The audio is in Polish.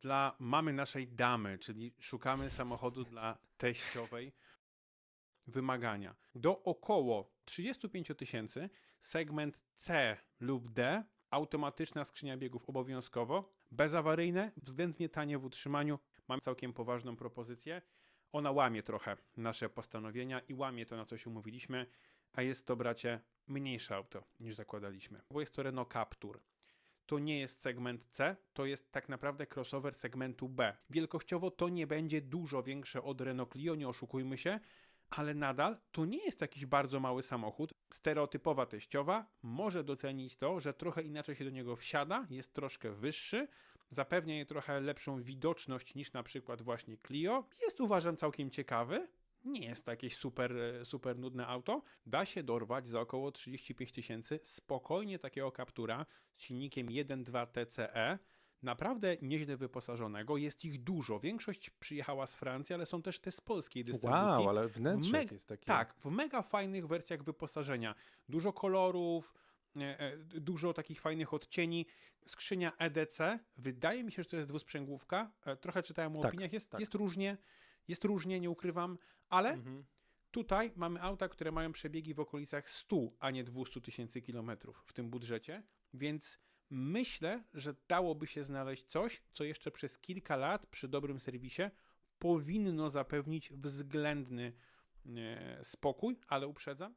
dla mamy naszej damy, czyli szukamy samochodu dla teściowej. Wymagania. Do około 35 tysięcy segment C lub D, automatyczna skrzynia biegów obowiązkowo, bezawaryjne, względnie tanie w utrzymaniu. Mam całkiem poważną propozycję. Ona łamie trochę nasze postanowienia i łamie to, na co się umówiliśmy, a jest to, bracie, mniejsze auto niż zakładaliśmy, bo jest to Renault Captur to nie jest segment C, to jest tak naprawdę crossover segmentu B. Wielkościowo to nie będzie dużo większe od Renault Clio, nie oszukujmy się, ale nadal to nie jest jakiś bardzo mały samochód. Stereotypowa teściowa może docenić to, że trochę inaczej się do niego wsiada, jest troszkę wyższy, zapewnia jej trochę lepszą widoczność niż na przykład właśnie Clio. Jest uważam całkiem ciekawy, nie jest to jakieś super, e, super nudne auto. Da się dorwać za około 35 tysięcy spokojnie takiego kaptura z silnikiem 1.2 TCE. Naprawdę nieźle wyposażonego. Jest ich dużo. Większość przyjechała z Francji, ale są też te z polskiej dystrybucji. Wow, ale wnętrze jest takie. Tak, w mega fajnych wersjach wyposażenia. Dużo kolorów, e, e, dużo takich fajnych odcieni. Skrzynia EDC, wydaje mi się, że to jest dwusprzęgłówka. Trochę czytałem o Tak, opiniach, jest, tak. jest różnie, jest różnie, nie ukrywam, ale Mhm. tutaj mamy auta, które mają przebiegi w okolicach 100, a nie 200 tysięcy kilometrów w tym budżecie, więc myślę, że dałoby się znaleźć coś, co jeszcze przez kilka lat przy dobrym serwisie powinno zapewnić względny e, spokój, ale uprzedzam.